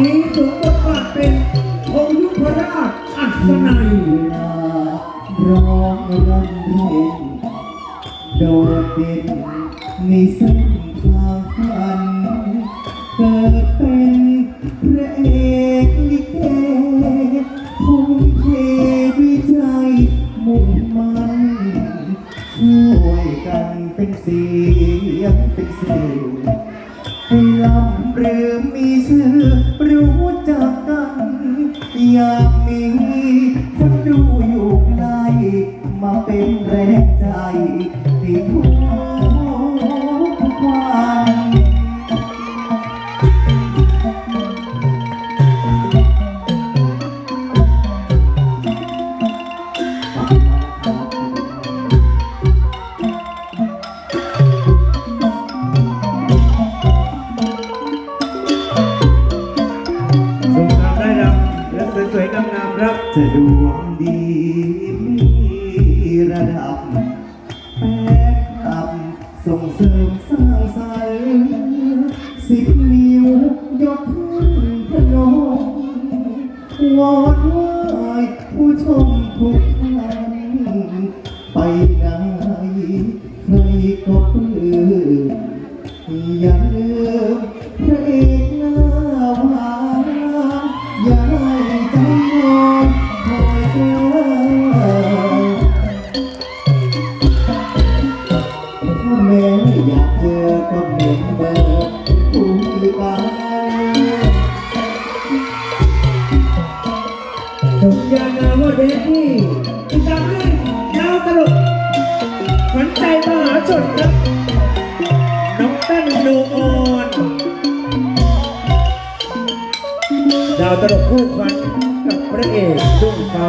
นี้ถึงบทบาทเป็นองยุพราชอัศนัยร้องรำเพลงโดดเด่นในเส้นทางฝันเกิดเป็นพระเอกลิเกคงเทวิจัยมุ่งมั่นช่วยกันเป็นเสียงเป็นเสียงให้ลำ เรือมีชื่อรู้จักกัน อยากมีคนดูอยู่ใกลมาเป็นแรงใจที่ทุามรับจะดวงดีมีระดับแฟนคลับ ส่งเสริมสร้างสรรค์สิบนิ้วยกขึ้นพนมวอนไหว้ผู้ชมทุกท่านไปไหนใครก็ปลื้มอย่าลืมานามว่าเดนนี่ติดตามเรื่งดาวตลกขวัญใจมหาชนครับ น้องตั้นโนออนดาวตลกคู่ขวัญกับพระเอกดุ้งฟ้า